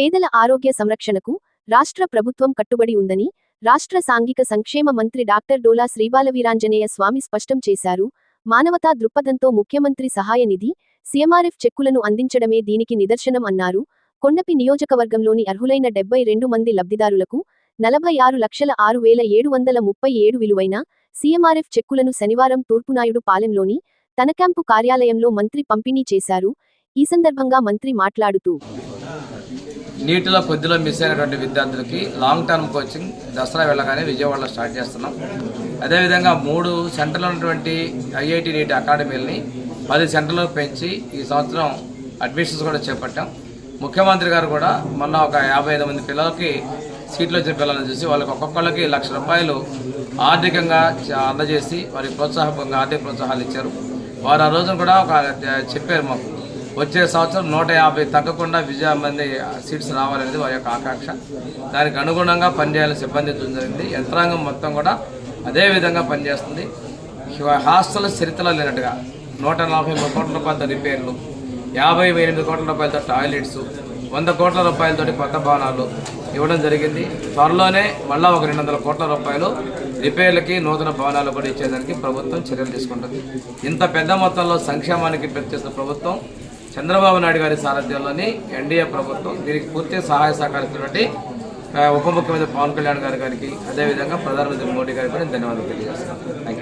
పేదల ఆరోగ్య సంరక్షణకు రాష్ట్ర ప్రభుత్వం కట్టుబడి ఉందని రాష్ట్ర సాంఘిక సంక్షేమ మంత్రి డాక్టర్ డోలా శ్రీబాలవీరాంజనేయ స్వామి స్పష్టం చేశారు. మానవతా దృక్పథంతో ముఖ్యమంత్రి సహాయ నిధి సీఎంఆర్ఎఫ్ చెక్కులను అందించడమే దీనికి నిదర్శనం అన్నారు. కొండపి నియోజకవర్గంలోని అర్హులైన డెబ్బై రెండు మంది లబ్ధిదారులకు నలభై ఆరు లక్షల ఆరు వేల ఏడు వందల ముప్పై ఏడు విలువైన సీఎంఆర్ఎఫ్ చెక్కులను శనివారం తూర్పునాయుడు పాలెంలోని తన క్యాంపు కార్యాలయంలో మంత్రి పంపిణీ చేశారు. ఈ సందర్భంగా మంత్రి మాట్లాడుతూ నీటిలో కొద్దిలో మిస్ అయినటువంటి విద్యార్థులకి లాంగ్ టర్మ్ కోచింగ్ దసరా వెళ్ళగానే విజయవాడలో స్టార్ట్ చేస్తున్నాం. అదేవిధంగా మూడు సెంటర్లో ఉన్నటువంటి ఐఐటి నీటి అకాడమీలని పది సెంటర్లకు పెంచి ఈ సంవత్సరం అడ్మిషన్స్ కూడా చేపట్టాం. ముఖ్యమంత్రి గారు కూడా మొన్న ఒక యాభై ఐదు మంది పిల్లలకి సీట్లు వచ్చిన పిల్లలను చూసి వాళ్ళకి ఒక్కొక్కళ్ళకి లక్ష రూపాయలు ఆర్థికంగా అందజేసి వారికి ప్రోత్సాహకంగా ఆర్థిక ప్రోత్సాహాలు ఇచ్చారు. వారు ఆ రోజున కూడా ఒక చెప్పారు మాకు. వచ్చే సంవత్సరం నూట యాభై తగ్గకుండా విజయ మంది సీట్స్ రావాలనేది వారి యొక్క ఆకాంక్ష. దానికి అనుగుణంగా పనిచేయాలని సిబ్బంది జరిగింది యంత్రాంగం మొత్తం కూడా అదే విధంగా పనిచేస్తుంది. హాస్టల్ చరిత్రలో లేనట్టుగా నూట నలభై మూడు కోట్ల రూపాయలతో రిపేర్లు యాభై ఎనిమిది కోట్ల రూపాయలతో టాయిలెట్స్ వంద కోట్ల రూపాయలతోటి కొత్త భవనాలు ఇవ్వడం జరిగింది. త్వరలోనే మళ్ళా ఒక రెండు వందల కోట్ల రూపాయలు రిపేర్లకి నూతన భవనాలు కూడా ఇచ్చేదానికి ప్రభుత్వం చర్యలు తీసుకుంటుంది. ఇంత పెద్ద మొత్తంలో సంక్షేమానికి ప్రత్యేక ప్రభుత్వం చంద్రబాబు నాయుడు గారి సారథ్యంలోని ఎన్డీఏ ప్రభుత్వం దీనికి పూర్తి సహాయ సహకరిస్తున్నటువంటి ఉప ముఖ్యమంత్రి పవన్ కళ్యాణ్ గారి గారికి అదేవిధంగా ప్రధానమంత్రి మోడీ గారికి కూడా ధన్యవాదాలు తెలియజేస్తున్నాను. Thank you